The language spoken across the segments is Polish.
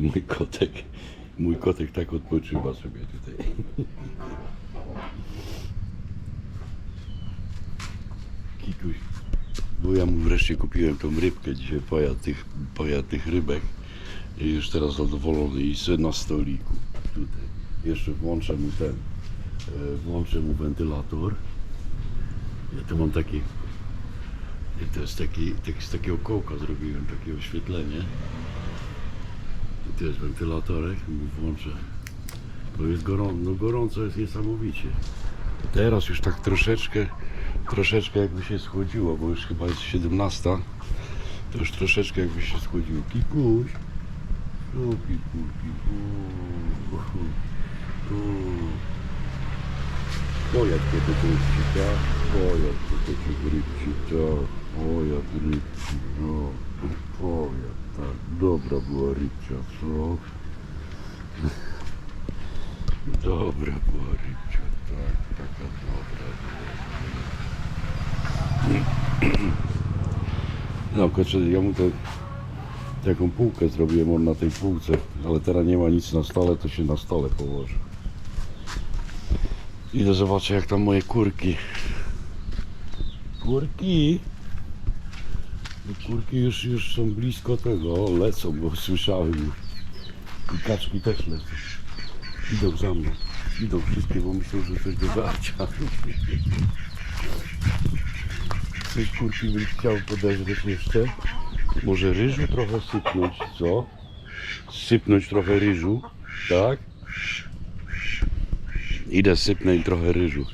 mój kotek, mój kotek tak odpoczywa sobie tutaj. Kikuś, bo ja mu wreszcie kupiłem tą rybkę dzisiaj, pojad tych, tych rybek. I już teraz zadowolony i na stoliku tutaj. Jeszcze włączę mu ten, e, włączę mu wentylator. Ja tu mam taki, to jest taki, tak, z takiego kołka zrobiłem takie oświetlenie. Jest wentylatorek, włączę. Bo jest gorąco, no gorąco jest niesamowicie. Teraz już tak troszeczkę, troszeczkę jakby się schłodziło, bo już chyba jest 17. To już troszeczkę jakby się schłodziło. Kikuś. O, kikuś, kikuś. Pojad kiedy to jest cita, pojad kiedy to jest rybcita, pojad rybci, no, pojad, dobra była rybcia, co? Dobra była rybcia, tak, taka dobra była. No, kurczę, ja mu to taką półkę zrobiłem, on na tej półce, ale teraz nie ma nic na stole, to się na stole położy. Idę zobaczę jak tam moje kurki. Kurki! No Kurki już, już są blisko tego, lecą, bo słyszałem już. I kaczki też lecą. Idą za mną. Idą wszystkie, bo myślą, że coś do żarcia. Coś kurki bym chciał podeżreć jeszcze. Może ryżu trochę sypnąć, co? Sypnąć trochę ryżu, tak? Idę sypnę im trochę ryżu.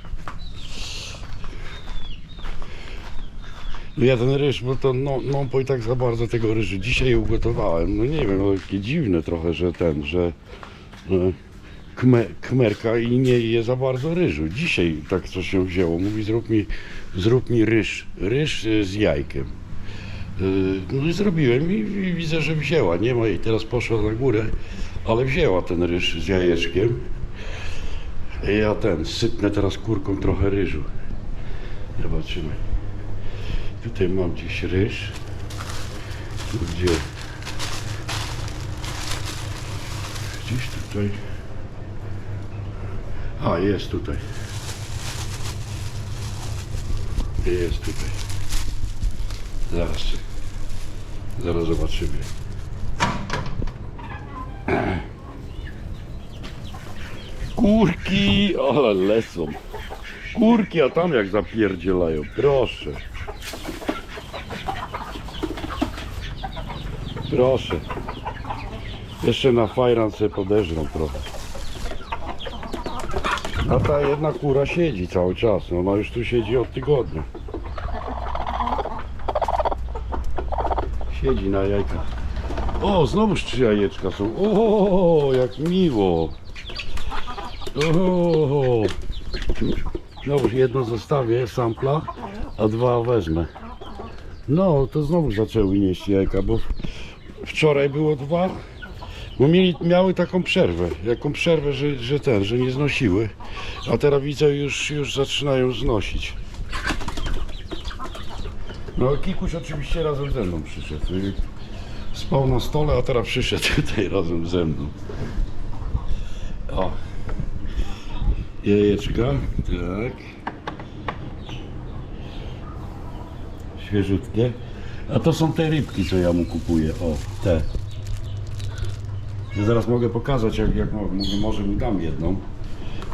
No ja ten ryż, bo to no, no i tak za bardzo tego ryżu dzisiaj ugotowałem. No nie wiem, no takie dziwne trochę, że ten, że e, kme, kmerka i nie je za bardzo ryżu. Dzisiaj tak coś się wzięło. Mówi zrób mi, zrób mi ryż, ryż e, z jajkiem. E, No i zrobiłem i, i widzę, że wzięła. Nie ma jej teraz poszła na górę, ale wzięła ten ryż z jajeczkiem. Ja ten, sypnę teraz kurką trochę ryżu. Zobaczymy. Tutaj mam gdzieś ryż. Gdzie? Gdzieś tutaj. A, jest tutaj. Jest tutaj. Zaraz. Zaraz zobaczymy. Kurki, ale lecą. Kurki, a tam jak zapierdzielają. Proszę. Proszę. Jeszcze na fajran sobie podeżrą trochę. A ta jedna kura siedzi cały czas. No, Ona już tu siedzi od tygodnia. Siedzi na jajkach. O, znowuż trzy jajeczka są. O, jak miło. O, Znowu jedno zostawię, sampla, a dwa wezmę. No, to znowu zaczęły nieść jajka, bo wczoraj było dwa, bo mieli, miały taką przerwę, jaką przerwę, że, że ten, że nie znosiły, a teraz widzę już, już zaczynają znosić. No, Kikuś oczywiście razem ze mną przyszedł. Spał na stole, a teraz przyszedł tutaj razem ze mną. O. Jajeczka, tak. Świeżutkie. A to są te rybki, co ja mu kupuję. O, te. Ja zaraz mogę pokazać, jak, jak mówię, może mu dam jedną.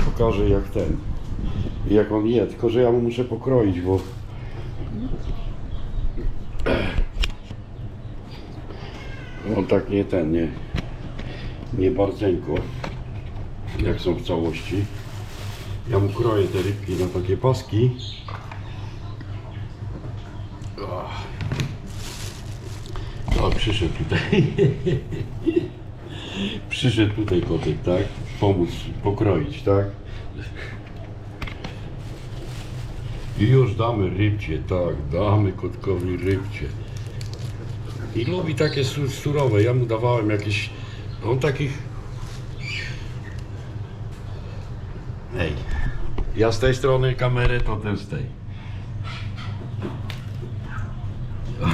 Pokażę jak ten. Jak on je, tylko że ja mu muszę pokroić, bo on tak nie ten, nie, nie bardzeńko, jak są w całości. Ja mu kroję te rybki na takie paski. O, przyszedł tutaj. przyszedł tutaj kotek, tak? Pomóc pokroić, tak? I już damy rybcie, tak, damy kotkowi rybcie. I lubi takie su- surowe. Ja mu dawałem jakieś. On takich. Ej. Ja z tej strony kamerę, to ten z tej.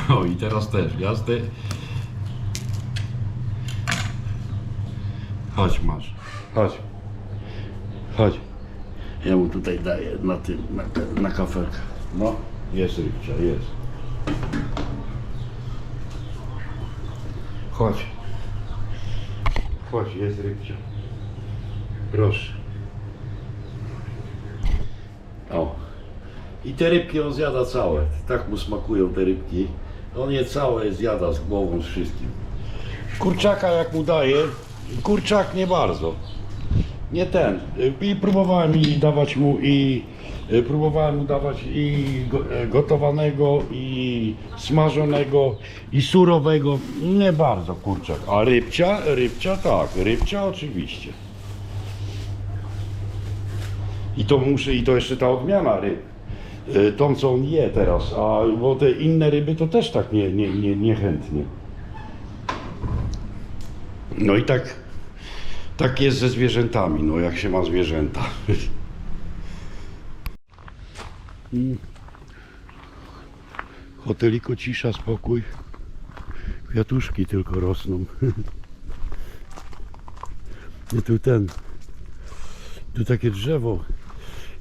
O i teraz też. Ja z tej. Chodź masz. Chodź. Chodź. Ja mu tutaj daję na tym, na, na kafelkę. No, jest rybcia, jest. Chodź. Chodź, jest rybcia. Proszę. O. I te rybki on zjada całe. Tak mu smakują te rybki. On je całe zjada z głową, z wszystkim. Kurczaka jak mu daje, kurczak nie bardzo. Nie ten. I próbowałem i dawać mu i y, próbowałem mu dawać i e, gotowanego, i smażonego, i surowego. Nie bardzo kurczak. A rybcia? Rybcia tak, rybcia oczywiście. I to muszę, i to jeszcze ta odmiana ryb. Y, Tą co on je teraz, a bo te inne ryby to też tak nie, nie, nie, niechętnie. No i tak, tak jest ze zwierzętami, no jak się ma zwierzęta. Mm. Hoteliko cisza, spokój. Kwiatuszki tylko rosną. Nie tu ten. Tu takie drzewo.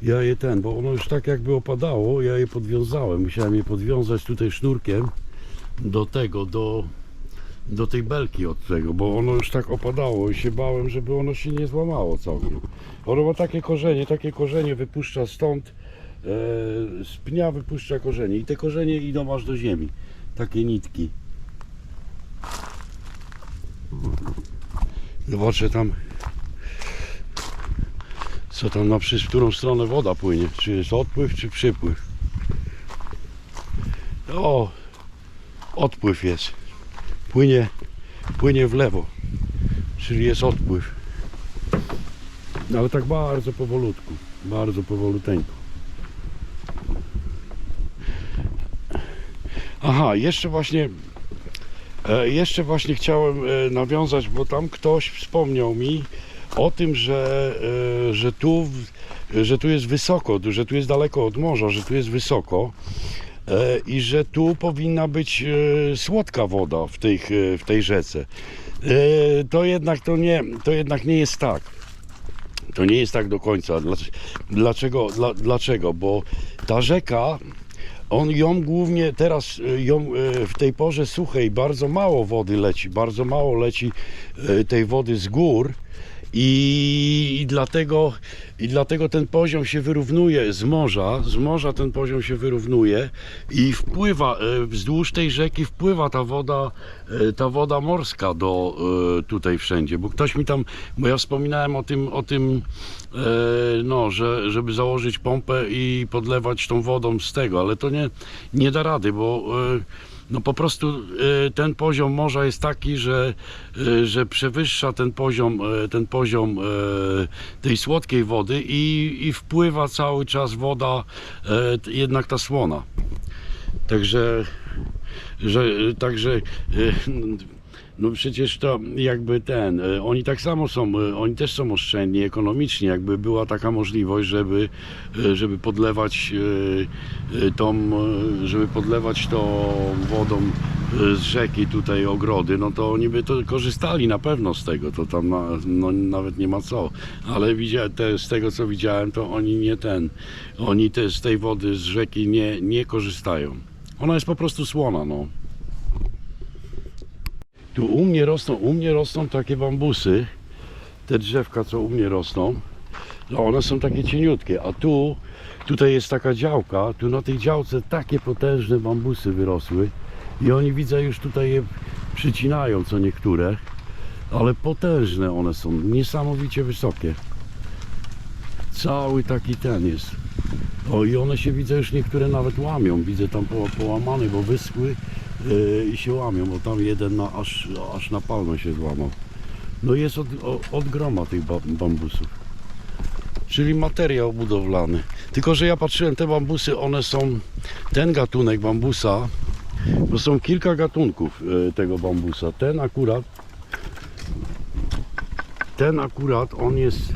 Ja je ten, bo ono już tak jakby opadało, ja je podwiązałem. Musiałem je podwiązać tutaj sznurkiem do tego, do, do tej belki od tego, bo ono już tak opadało i się bałem, żeby ono się nie złamało całkiem. Ono ma takie korzenie, takie korzenie wypuszcza stąd, e, z pnia wypuszcza korzenie i te korzenie idą aż do ziemi. Takie nitki. Zobaczę tam, co tam na w którą stronę woda płynie. Czy jest odpływ, czy przypływ. O, odpływ jest płynie, płynie w lewo, czyli jest odpływ. Ale tak bardzo powolutku, bardzo powoluteńko. Aha, jeszcze właśnie, e, jeszcze właśnie chciałem e, nawiązać, bo tam ktoś wspomniał mi o tym, że, e, że, tu, że tu jest wysoko, że tu jest daleko od morza, że tu jest wysoko. E, i że tu powinna być e, słodka woda w tej, e, w tej rzece. To jednak, to, nie, to jednak nie jest tak. To nie jest tak do końca. Dlac- Dlaczego? Dla, dlaczego? Bo ta rzeka, on ją głównie teraz, ją w tej porze suchej bardzo mało wody leci, bardzo mało leci tej wody z gór. I, dlatego, I dlatego ten poziom się wyrównuje z morza, z morza ten poziom się wyrównuje i wpływa, e, wzdłuż tej rzeki wpływa ta woda, e, ta woda morska do e, tutaj wszędzie, bo ktoś mi tam, bo ja wspominałem o tym, o tym no, że, żeby założyć pompę i podlewać tą wodą z tego, ale to nie, nie da rady, bo no po prostu e, ten poziom morza jest taki, że, e, że przewyższa ten poziom, e, ten poziom tej słodkiej wody i, i wpływa cały czas woda, jednak ta słona. Także, że, także no przecież to jakby ten, e, oni tak samo są, e, oni też są oszczędni ekonomicznie, jakby była taka możliwość, żeby, e, żeby podlewać tą, żeby podlewać to wodą z rzeki tutaj ogrody, no to oni by to korzystali na pewno z tego, to tam na, no, nawet nie ma co, ale te, z tego co widziałem, to oni nie ten, oni te, z tej wody z rzeki nie, nie korzystają. Ona jest po prostu słona, no. Tu u mnie rosną, u mnie rosną takie bambusy, te drzewka, co u mnie rosną, no one są takie cieniutkie, a tu, tutaj jest taka działka, tu na tej działce takie potężne bambusy wyrosły i oni widzę już tutaj je przycinają, co niektóre, ale potężne one są, niesamowicie wysokie. Cały taki ten jest. O i one się widzę już niektóre nawet łamią, widzę tam po, połamane, bo wyschły i się łamią, bo tam jeden na, aż, aż na palmę się złamał. No jest od, od groma tych ba- bambusów. Czyli materiał budowlany. Tylko, że ja patrzyłem, te bambusy, one są, ten gatunek bambusa, bo są kilka gatunków yy, tego bambusa. Ten akurat, ten akurat, on jest,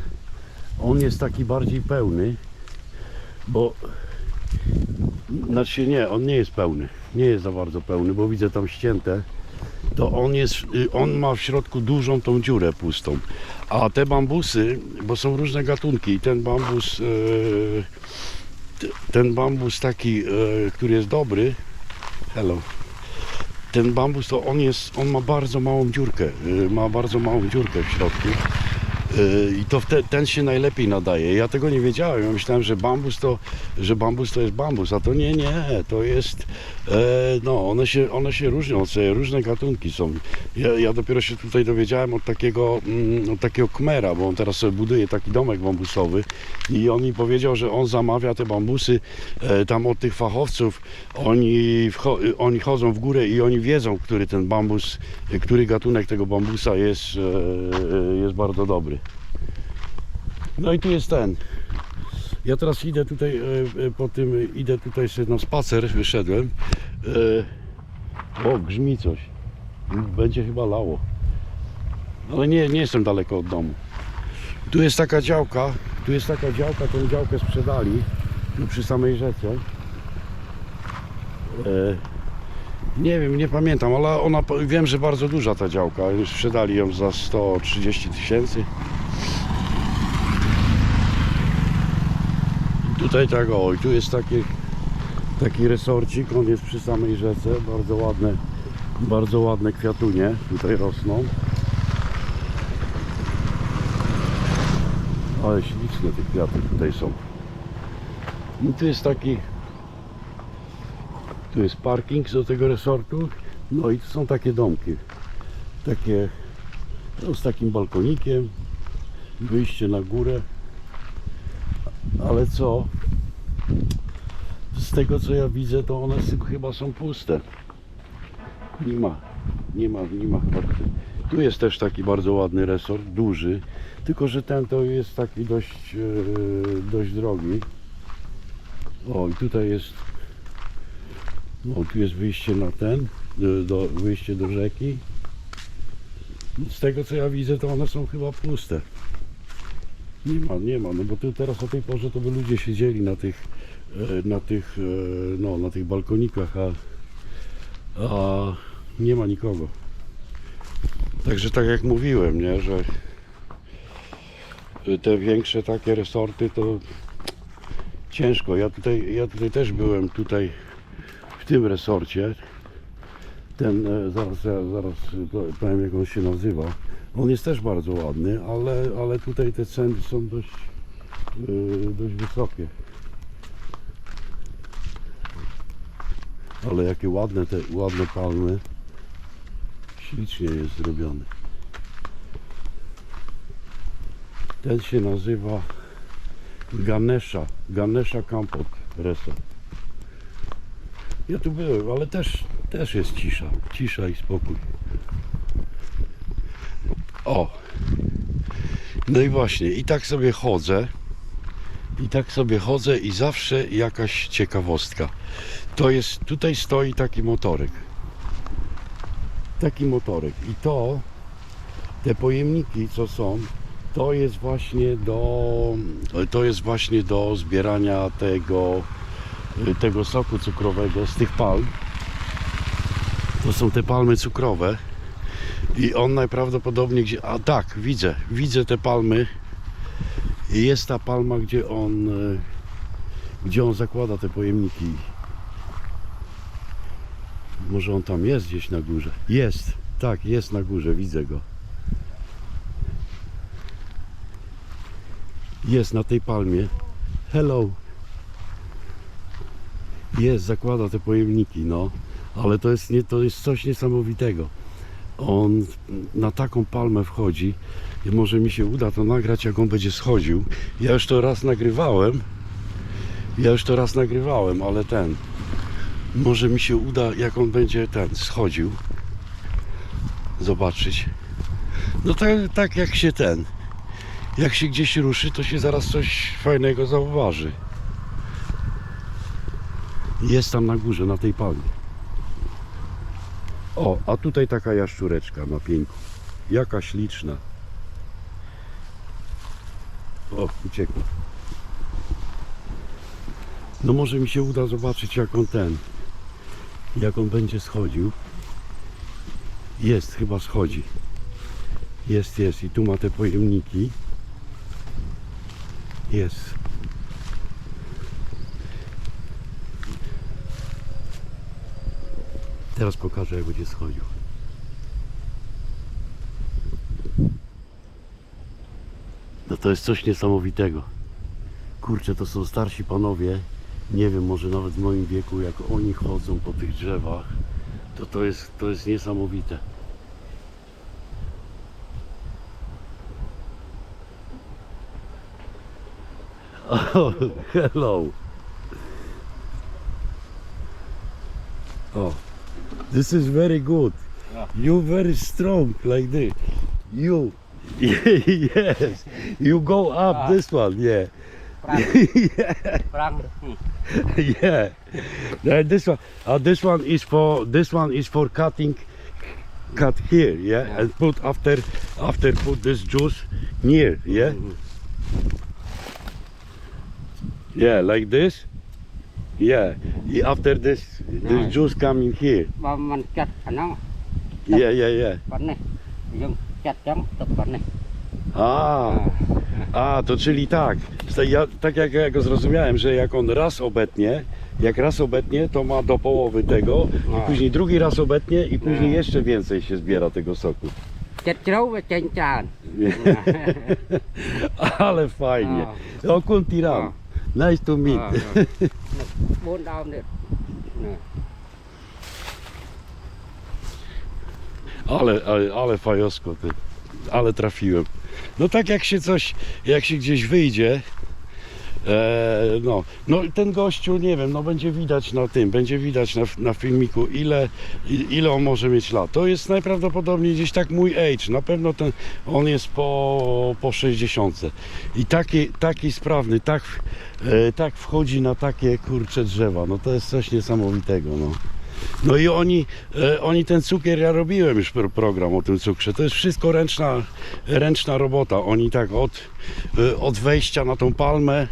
on jest taki bardziej pełny, bo znaczy nie, on nie jest pełny. Nie jest za bardzo pełny, bo widzę tam ścięte. to on jest, y, on ma w środku dużą tą dziurę pustą. A te bambusy, bo są różne gatunki i ten bambus, t- ten bambus taki, y, który jest dobry, hello, ten bambus to on jest, on ma bardzo małą dziurkę, y, ma bardzo małą dziurkę w środku. Y, I to wte, ten się najlepiej nadaje. Ja tego nie wiedziałem. Ja myślałem, że bambus to, że bambus to jest bambus, a to nie, nie. To jest, e, no, one się, one się różnią, różne gatunki są. Ja, ja dopiero się tutaj dowiedziałem od takiego, mm, od takiego kmera, bo on teraz sobie buduje taki domek bambusowy i on mi powiedział, że on zamawia te bambusy e, tam od tych fachowców. Oni, oni chodzą w górę i oni wiedzą, który ten bambus, e, który gatunek tego bambusa jest, e, e, jest bardzo dobry. No i tu jest ten. Ja teraz idę tutaj e, e, po tym, idę tutaj sobie na spacer, wyszedłem. E, O, grzmi coś. Będzie chyba lało. Ale nie, nie jestem daleko od domu. Tu jest taka działka, tu jest taka działka, tą działkę sprzedali, tu przy samej rzece. Nie wiem, nie pamiętam, ale ona, wiem, że bardzo duża ta działka. Sprzedali ją za 130 tysięcy. Tutaj tak, o, tu jest taki, taki resorcik, on jest przy samej rzece, bardzo ładne, bardzo ładne kwiatunie tutaj rosną. Ale śliczne te kwiaty tutaj są. I tu jest taki, tu jest parking do tego resortu, no i tu są takie domki, takie, no, z takim balkonikiem, wyjście na górę. Ale co? Z tego co ja widzę, to one chyba są puste. Nie ma, nie ma, nie ma chyba. Tu jest też taki bardzo ładny resort, duży, tylko że ten to jest taki dość, e, dość drogi. O, i tutaj jest, no tu jest wyjście na ten, do, do, wyjście do rzeki. Z tego co ja widzę, to one są chyba puste. Nie ma, nie ma, no bo teraz o tej porze to by ludzie siedzieli na tych, e, na tych, e, no, na tych balkonikach, a, a nie ma nikogo. Także tak jak mówiłem, nie, że te większe takie resorty to ciężko. Ja tutaj, ja tutaj też byłem tutaj w tym resorcie. Ten, e, zaraz, zaraz powiem jak on się nazywa. On jest też bardzo ładny, ale, ale tutaj te ceny są dość, yy, dość wysokie. Ale jakie ładne te ładne palmy. Ślicznie jest zrobione. Ten się nazywa Ganesha. Ganesha Campot Resort. Ja tu byłem, ale też, też jest cisza. Cisza i spokój. O. No i właśnie, i tak sobie chodzę. I tak sobie chodzę i zawsze jakaś ciekawostka. To jest, tutaj stoi taki motorek. Taki motorek. I to, te pojemniki co są, to jest właśnie do, to jest właśnie do zbierania tego, tego soku cukrowego z tych palm. To są te palmy cukrowe. I on najprawdopodobniej gdzie. A tak, widzę, widzę te palmy. I Jest ta palma, gdzie on e, gdzie on zakłada te pojemniki. Może on tam jest gdzieś na górze. Jest, tak, jest na górze, widzę go. Jest na tej palmie. Hello. Jest, zakłada te pojemniki, no. Ale to jest, nie, to jest coś niesamowitego on na taką palmę wchodzi i może mi się uda to nagrać jak on będzie schodził. Ja już to raz nagrywałem. Ja już to raz nagrywałem ale ten. Może mi się uda jak on będzie ten schodził. Zobaczyć. No tak, tak jak się ten. Jak się gdzieś ruszy to się zaraz coś fajnego zauważy. Jest tam na górze na tej palmie o, a tutaj taka jaszczureczka na pieńku. Jaka śliczna. O, uciekła. No może mi się uda zobaczyć jak on ten, jak on będzie schodził. Jest, chyba schodzi. Jest, jest. I tu ma te pojemniki. Jest. Teraz pokażę, jak będzie schodził. No to jest coś niesamowitego. Kurczę, to są starsi panowie. Nie wiem, może nawet w moim wieku, jak oni chodzą po tych drzewach, to to jest, to jest niesamowite. Oh, hello. Oh, this is very good. Yeah. You very strong like this. You, yes. You go up Ah. this one, yeah. Hmm. yeah. Then this one, uh, this one is for this one is for cutting, cut here, yeah, Yeah. and put after after put this juice near, yeah, Mhm. yeah, like this, yeah. Y- After this, this Nice. juice coming here, បើមិនចាត់អាហ្នឹង yeah, yeah, yeah. ប៉ុណ្នេះយើងចាត់ចឹងទឹកប៉ុណ្នេះ A, a, to czyli tak. To Ja, tak jak ja go zrozumiałem, że jak on raz obetnie, jak raz obetnie, to ma do połowy tego, i A. później drugi raz obetnie i później A. jeszcze więcej się zbiera tego soku. ចិត្តជ្រៅវាចេញច្រើន Ale fajnie. O Kuntiram. Nice to meet. 4ដើមនេះនេះ Ale, ale, ale fajosko, ty. ale trafiłem. No tak jak się coś, jak się gdzieś wyjdzie, e, no, no ten gościu, nie wiem, no będzie widać na tym, będzie widać na, na filmiku, ile, ile on może mieć lat. To jest najprawdopodobniej gdzieś tak mój age, na pewno ten, on jest po, po 60. I taki, taki sprawny, tak, e, tak wchodzi na takie kurcze drzewa, no to jest coś niesamowitego, no. No i oni, e, oni ten cukier, ja robiłem już pro- program o tym cukrze, to jest wszystko ręczna, ręczna robota. Oni tak od, e, od wejścia na tą palmę,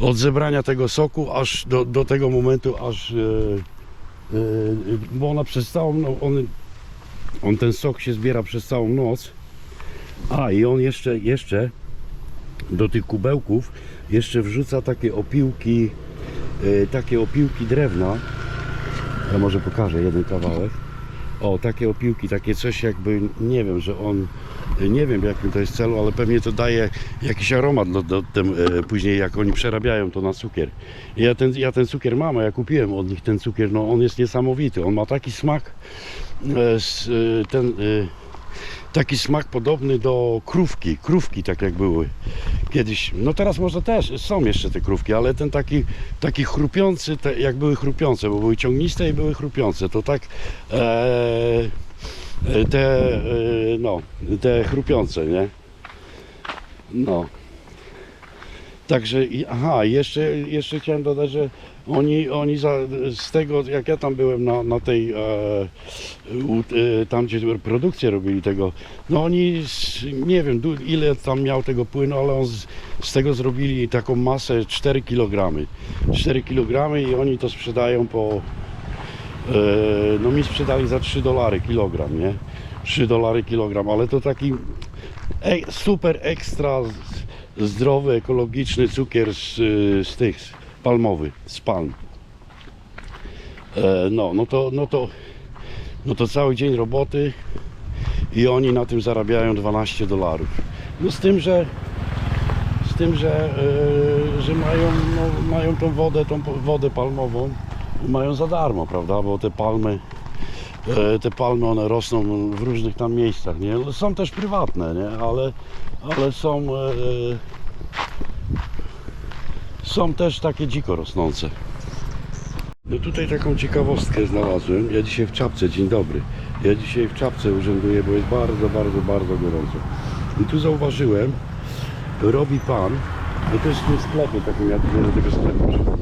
od zebrania tego soku, aż do, do tego momentu, aż, e, e, bo ona przez całą, no, on, on ten sok się zbiera przez całą noc, a i on jeszcze, jeszcze do tych kubełków jeszcze wrzuca takie opiłki, takie opiłki drewna, ja może pokażę jeden kawałek. O, takie opiłki, takie coś jakby, nie wiem, że on, nie wiem jakim to jest celu, ale pewnie to daje jakiś aromat do, do tym, e, później jak oni przerabiają to na cukier. Ja ten, ja ten cukier mam, a ja kupiłem od nich ten cukier, no on jest niesamowity, on ma taki smak, e, s, e, ten, e, taki smak podobny do krówki, krówki tak jak były kiedyś, no teraz może też są jeszcze te krówki, ale ten taki, taki chrupiący, te, jak były chrupiące, bo były ciągniste i były chrupiące, to tak e, te, e, no, te chrupiące, nie? No. Także, aha, jeszcze, jeszcze chciałem dodać, że oni, oni za, z tego, jak ja tam byłem na, na tej, e, u, e, tam gdzie produkcję robili tego, no oni, z, nie wiem ile tam miał tego płynu, ale on z, z tego zrobili taką masę 4 kg. 4 kg i oni to sprzedają po, no mi sprzedali za 3 dolary kilogram, nie? 3 dolary kilogram, ale to taki e, super ekstra zdrowy, ekologiczny cukier z, z tych palmowy, z palm. E, no, no to, no to, no to cały dzień roboty i oni na tym zarabiają 12 dolarów. No z tym, że z tym, że, e, że mają, no, mają tą wodę, tą wodę palmową mają za darmo, prawda? Bo te palmy e, te palmy one rosną w różnych tam miejscach, nie? Są też prywatne, nie? Ale, ale są e, są też takie dziko rosnące. No tutaj taką ciekawostkę znalazłem. Ja dzisiaj w czapce, dzień dobry. Ja dzisiaj w czapce urzęduję, bo jest bardzo, bardzo, bardzo gorąco. I tu zauważyłem, robi pan, bo to jest w sklepie takim, ja do tego sklepu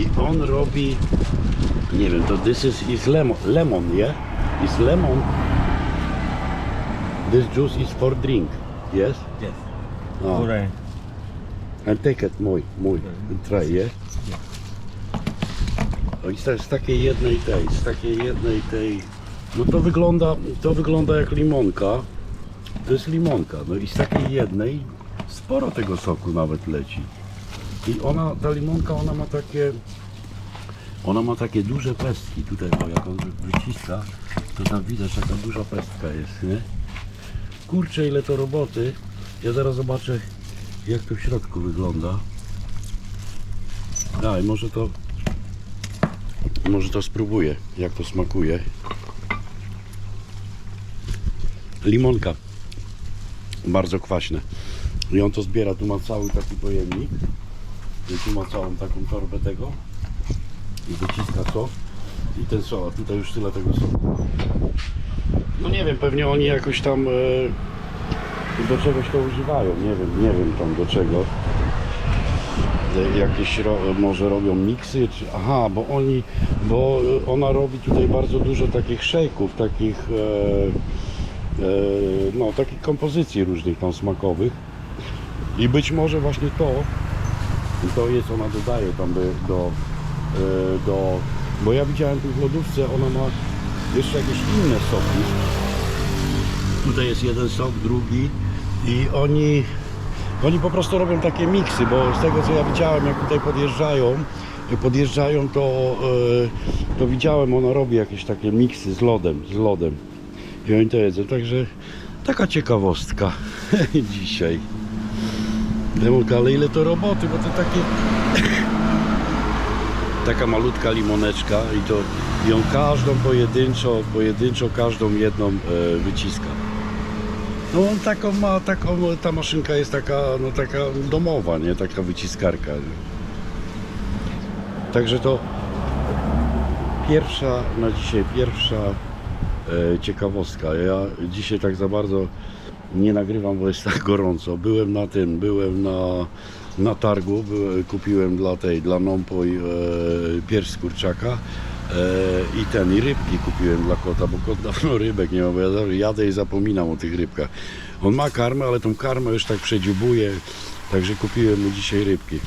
I on robi, nie wiem, to this is, is lemon, lemon, yeah? Is lemon. This juice is for drink, yes? Yes. Ah. Correct. And take it mój, mój, try, yeah? O, i z z takiej jednej tej, z takiej jednej tej No to wygląda, to wygląda jak limonka. To jest limonka. No i z takiej jednej sporo tego soku nawet leci. I ona, ta limonka, ona ma takie, ona ma takie duże pestki. Tutaj, o, jak on wy- wyciska, to tam widać, jaka duża pestka jest, nie? Kurczę, ile to roboty. Ja zaraz zobaczę, jak to w środku wygląda. Daj, może to, może to spróbuję, jak to smakuje. Limonka. Bardzo kwaśne. I on to zbiera, tu ma cały taki pojemnik. I tu całą taką torbę tego. I wyciska to. I ten sok, a tutaj już tyle tego soku. No nie wiem, pewnie oni jakoś tam e, do czegoś to używają. Nie wiem, nie wiem tam do czego. E, Jakieś ro, może robią miksy, czy, aha, bo oni, bo ona robi tutaj bardzo dużo takich szejków, takich e, e, no, takich kompozycji różnych tam smakowych i być może właśnie to to jest, ona dodaje tam do, do, e, do bo ja widziałem tu w lodówce, ona ma jeszcze jakieś inne soki tutaj jest jeden sok, drugi i oni oni po prostu robią takie miksy, bo z tego co ja widziałem, jak tutaj podjeżdżają, podjeżdżają, to, e, to widziałem, ona robi jakieś takie miksy z lodem, z lodem. I oni to jedzą, także taka ciekawostka dzisiaj. Demolka, ale ile to roboty, bo to takie taka malutka limoneczka i to on każdą pojedynczo, pojedynczo każdą jedną e, wyciska. No on taką ma, taką, ta maszynka jest taka, no taka domowa, nie? Taka wyciskarka. Nie? Także to pierwsza, na dzisiaj pierwsza e, ciekawostka. Ja dzisiaj tak za bardzo nie nagrywam, bo jest tak gorąco. Byłem na tym, byłem na, na targu, byłem, kupiłem dla tej, dla Nompoj e, pierś z kurczaka. E, I ten, i rybki kupiłem dla kota, bo kot dawno rybek nie ma, bo ja jadę i zapominam o tych rybkach. On ma karmę, ale tą karmę już tak przedziubuje, także kupiłem mu dzisiaj rybki.